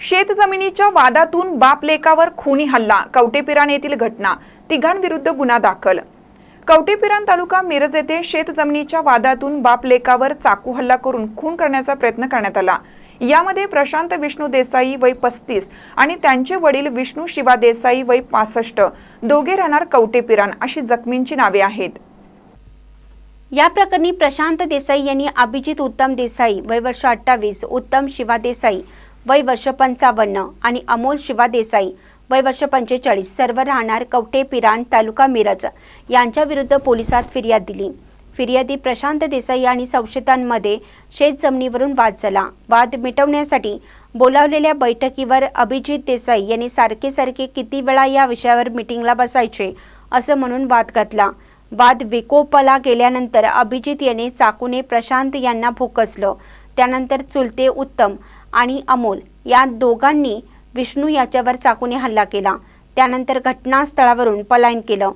शेत जमिनीच्या वादातून बापलेकावर खुनी हल्ला कवटेपिरान येथील घटना तिघांविरुद्ध गुन्हा दाखल. कवटेपिरान तालुका मिरज येथे शेत जमिनीच्या वादातून बापलेकावर चाकू हल्ला करून खून करण्याचा प्रयत्न करण्यात आला. यामध्ये प्रशांत विष्णू देसाई वय पस्तीस आणि त्यांचे वडील विष्णू शिवा देसाई वय पासष्ट. दोघे राहणार कवटेपिरान अशी जखमींची नावे आहेत. या प्रकरणी प्रशांत देसाई यांनी अभिजित उत्तम देसाई वय वर्ष अठ्ठावीस उत्तम शिवा देसाई वय वर्ष पंचावन्न आणि अमोल शिवा देसाई वय वर्ष पंचेचाळीस सर्व राहणार कवटे पिरान तालुका मिरज यांच्याविरुद्ध पोलिसात फिर्याद दिली. फिर्यादी प्रशांत देसाई आणि संशयितांमध्ये शेत जमिनीवरून वाद झाला. वाद मिटवण्यासाठी बोलावलेल्या बैठकीवर अभिजित देसाई यांनी सारखे सारखे किती वेळा या विषयावर मिटिंगला बसायचे असं म्हणून वाद घातला. वाद विकोपाला गेल्यानंतर अभिजित यांनी चाकूने प्रशांत यांना भोकसलं. त्यानंतर चुलते उत्तम आणि अमोल या दोघांनी विष्णू याच्यावर चाकूने हल्ला केला. त्यानंतर घटनास्थळावरून पलायन केलं.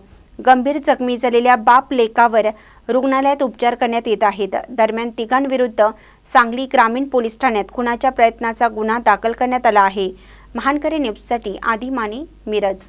गंभीर जखमी झालेल्या बाप लेकावर रुग्णालयात उपचार करण्यात येत आहेत. दरम्यान तिघांविरुद्ध सांगली ग्रामीण पोलीस ठाण्यात खुनाच्या प्रयत्नाचा गुन्हा दाखल करण्यात आला आहे. महानकरे न्यूजसाठी आदी माने मिरज.